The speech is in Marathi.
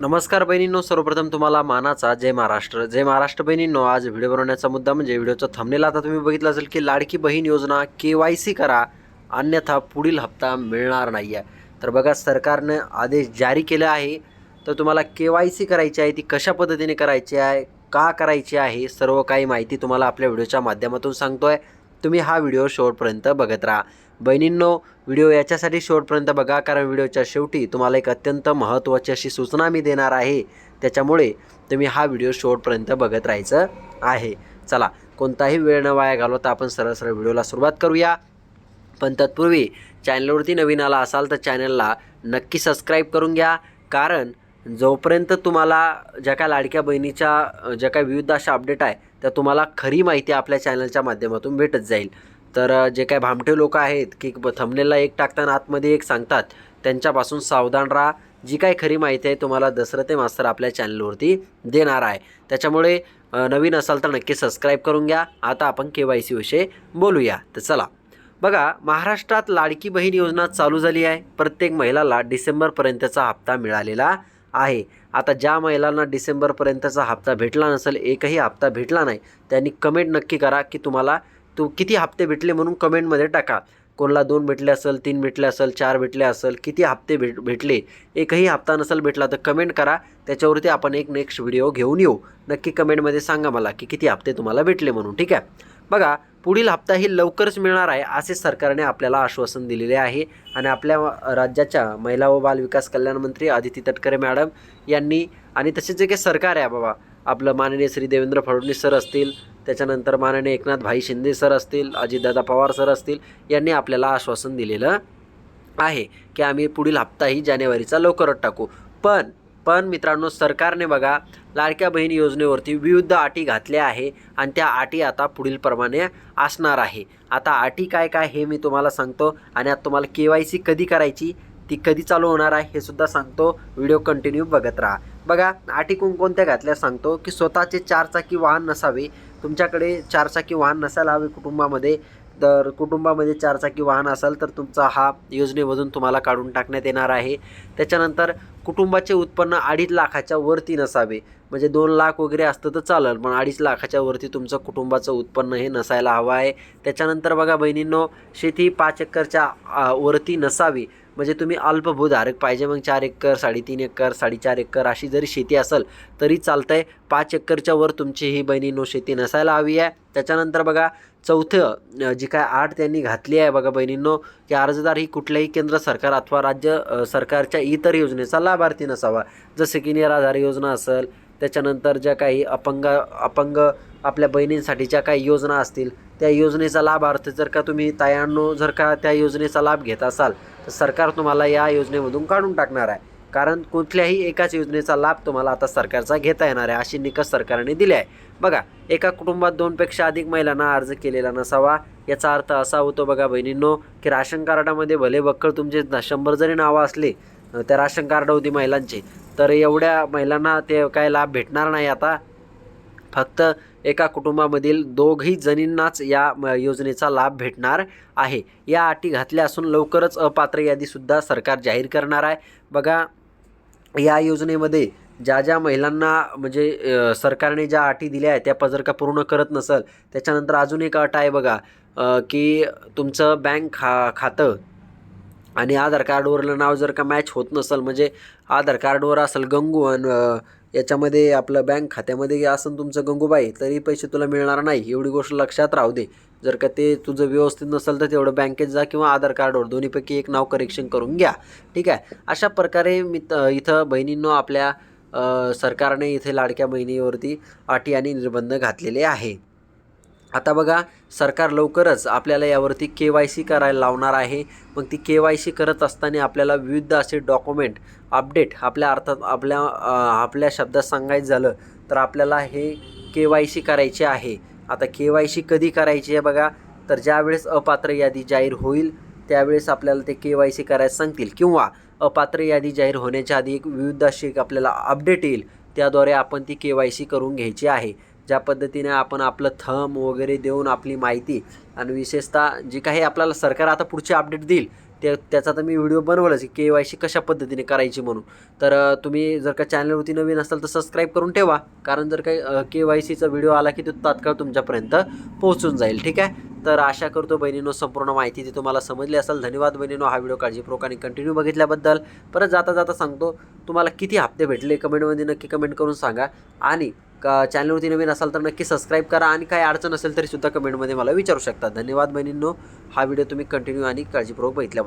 नमस्कार बहिणींनो सर्वप्रथम तुम्हाला मानाचा जय महाराष्ट्र. जय महाराष्ट्र बहिणींनो आज व्हिडिओ बनवण्याचा मुद्दा म्हणजे व्हिडिओचा थंबनेल आता तुम्ही बघितलं असेल की लाडकी बहीण योजना के वाय सी करा अन्यथा पुढील हप्ता मिळणार नाही आहे तर बघा सरकारनं आदेश जारी केला आहे. तर तुम्हाला के वाय सी करायची आहे ती कशा पद्धतीने करायची आहे का करायची आहे सर्व काही माहिती तुम्हाला आपल्या व्हिडिओच्या माध्यमातून सांगतो आहे तुम्ही हा व्हिडिओ शेवटपर्यंत बघत राहा. बहिणींनो व्हिडिओ याच्यासाठी शेवटपर्यंत बघा कारण व्हिडिओच्या शेवटी तुम्हाला एक अत्यंत महत्त्वाची अशी सूचना मी देणार आहे. त्याच्यामुळे तुम्ही हा व्हिडिओ शेवटपर्यंत बघत राहायचं आहे. चला कोणताही वेळ न वाया घालवता आपण सरळ सरळ व्हिडिओला सुरुवात करूया. पण तत्पूर्वी चॅनलवरती नवीन आला असाल तर चॅनलला नक्की सबस्क्राईब करून घ्या कारण जोपर्यंत तुम्हाला ज्या काय लाडक्या बहिणीच्या ज्या काय विविध अशा अपडेट आहे त्या तुम्हाला खरी माहिती आपल्या चॅनलच्या माध्यमातून भेटत जाईल. तर जे काय भामटे लोक आहेत की थंबनेलला एक टाकताना आतमध्ये एक सांगतात त्यांच्यापासून सावधान राहा. जी काही खरी माहिती आहे तुम्हाला दसरथे मास्तर आपल्या चॅनलवरती देणार आहे. त्याच्यामुळे नवीन असाल तर नक्की सबस्क्राईब करून घ्या. आता आपण के वाय सी विषयी बोलूया. तर चला. बघा महाराष्ट्रात लाडकी बहीण योजना चालू झाली आहे. प्रत्येक महिलाला डिसेंबरपर्यंतचा हप्ता मिळालेला आहे. आता ज्या महिलांना डिसेंबरपर्यंतचा हप्ता भेटला नसेल एकही हप्ता भेटला नाही त्यांनी कमेंट नक्की करा की तुम्हाला तू किती हप्ते भेटले म्हणून कमेंटमध्ये टाका. कोणाला दोन भेटले असेल तीन भेटले असेल चार भेटले असेल किती हप्ते भेट भेटले एकही हप्ता नसेल भेटला तर कमेंट करा. त्याच्यावरती आपण एक नेक्स्ट व्हिडिओ घेऊन येऊ. नक्की कमेंटमध्ये सांगा मला की किती हप्ते तुम्हाला भेटले म्हणून ठीक आहे? बघा पुढील हप्ता ही लवकरच मिळणार आहे असे सरकारने आपल्याला आश्वासन दिलेले आहे. आणि आपल्या राज्याच्या महिला व बाल विकास कल्याण मंत्री आदिती तटकरे मॅडम यांनी आणि तसेच जे काही सरकार आहे बाबा आपलं माननीय श्री देवेंद्र फडणवीस सर असतील त्याच्यानंतर माननीय एकनाथ भाई शिंदे सर असतील अजितदादा पवार सर असतील यांनी आपल्याला आश्वासन दिलेलं आहे की आम्ही पुढील हप्ताही जानेवारीचा लवकरच टाकू. पण पण मित्रांनो सरकारने बघा लाडक्या बहीण योजनेवरती विविध अटी घातल्या आहे आणि त्या अटी आता पुढील प्रमाणे असणार आहे. आता अटी काय काय हे मी तुम्हाला सांगतो आणि आता तुम्हाला के वाय सी कधी करायची ती कधी चालू होणार आहे हे सुद्धा सांगतो. व्हिडिओ कंटिन्यू बघत राहा. बघा अटी कोणकोणत्या घातल्या सांगतो की स्वतःचे चारचाकी वाहन नसावे तुमच्याकडे चारचाकी वाहन नसायला हवे कुटुंबामध्ये तर कुटुंबामध्ये चारचाकी वाहन असाल तर तुमचा हा योजनेमधून तुम्हाला काढून टाकण्यात येणार आहे. त्याच्यानंतर कुटुंबाचे उत्पन्न अडीच लाखाच्या वरती नसावे. म्हणजे दोन लाख वगैरे असतं तर चालेल पण अडीच लाखाच्या वरती तुमचं कुटुंबाचं उत्पन्न हे नसायला हवं आहे. त्याच्यानंतर बघा बहिणींनो शेती पाच एकरच्या वरती नसावी. म्हणजे तुम्ही अल्पभूधारक पाहिजे मग चार एकर साडेतीन एकर साडेचार एकर अशी जरी शेती असेल तरी चालतंय. पाच एकरच्या वर तुमची ही बहिणींनो शेती नसायला हवी आहे. त्याच्यानंतर बघा चौथं जी काय आठ त्यांनी घातली आहे बघा बहिणींनो की अर्जदार ही कुठल्याही केंद्र सरकार अथवा राज्य सरकारच्या इतर योजनेचा लाभार्थी नसावा. जसे की निराधार योजना असेल त्याच्यानंतर ज्या काही अपंग अपंग आपल्या बहिणींसाठीच्या काही योजना असतील त्या योजनेचा लाभार्थी जर का तुम्ही तायांनो जर का त्या योजनेचा लाभ घेत असाल तर सरकार तुम्हाला या योजनेमधून काढून टाकणार आहे. कारण कुठल्याही एकाच योजनेचा लाभ तुम्हाला आता सरकारचा घेता येणार आहे अशी निकष सरकारने दिली आहे. बघा एका कुटुंबात दोनपेक्षा अधिक महिलांना अर्ज केलेला नसावा याचा अर्थ असा होतो बघा बहिणींनो की राशन कार्डामध्ये भले बक्कळ तुमचे शंभर जरी नावं असले त्या राशन कार्ड होती महिलांचे तर एवढ्या महिलांना ते काय लाभ भेटणार नाही आता. फक्त एका कुटुंबामधील दोघही जणींनाच या म- योजनेचा लाभ भेटणार आहे. या अटी घातल्या असून लवकरच अपात्र यादीसुद्धा सरकार जाहीर करणार आहे. बघा या योजनेमध्ये ज्या ज्या महिलांना म्हणजे सरकारने ज्या अटी दिल्या आहेत त्या प- जर का पूर्ण करत नसेल त्याच्यानंतर अजून एक अट आहे बघा की तुमचं बँक खा खातं आणि आधार कार्डवरलं नाव जर का मॅच होत नसेल म्हणजे आधार कार्डवर असेल गंगू आणि याच्यामध्ये आपलं बँक खात्यामध्ये असं तुमचं गंगूबाई तरी पैसे तुला मिळणार नाही. एवढी गोष्ट लक्षात राहू दे. जर का ते तुझं व्यवस्थित नसेल तर तेवढं बँकेत जा किंवा आधार कार्डवर दोन्हीपैकी एक नाव करेक्शन करून घ्या. ठीक आहे? अशा प्रकारे मी इथं बहिणींनो आपल्या सरकारने इथे लाडक्या बहिणीवरती अटी आणि निर्बंध घातलेले आहे. आता बघा सरकार लवकरच आपल्याला यावरती के वाय सी करायला लावणार आहे. मग ती के वाय सी करत असताना आपल्याला विविध असे डॉक्युमेंट अपडेट आपल्या अर्थात आपल्या आपल्या शब्दात सांगायचं झालं तर आपल्याला हे के वाय सी करायचे आहे. आता के वाय सी कधी करायची आहे बघा? तर ज्यावेळेस अपात्र यादी जाहीर होईल त्यावेळेस आपल्याला ते के वाय सी करायला सांगतील. किंवा अपात्र यादी जाहीर होण्याच्या आधी एक विविध अशी एक आपल्याला अपडेट येईल त्याद्वारे आपण ती के वाय सी करून घ्यायची आहे. ज्या पद्धतीने आपण आपलं थम वगैरे देऊन आपली माहिती आणि विशेषतः जी काही आपल्याला सरकार आता पुढचे अपडेट देईल ते त्याचा तर मी व्हिडिओ बनवलाच की के वाय सी कशा पद्धतीने करायची म्हणून. तर तुम्ही जर का चॅनलवरती नवीन असाल तर सबस्क्राईब करून ठेवा. कारण जर काही के वाय सीचा व्हिडिओ आला की तो तात्काळ तुमच्यापर्यंत पोहोचून जाईल ठीक आहे? तर आशा करतो बहिणीनो संपूर्ण माहिती ती तुम्हाला समजली असेल. धन्यवाद बहिणीनो हा व्हिडिओ काळजीपूर्वक आणि कंटिन्यू बघितल्याबद्दल. परत जाता जाता सांगतो तुम्हाला किती हप्ते भेटले? कमेंटमध्ये नक्की कमेंट करून सांगा. आणि का चॅनलवरती नवीन असाल तर नक्की सबस्क्राईब करा. आणि काही अडचण असेल तरीसुद्धा कमेंटमध्ये मला विचारू शकता. धन्यवाद बहिणींनो. हा व्हिडिओ तुम्ही कंटिन्यू आणि काळजीपूर्वक बघितल्याबद्दल.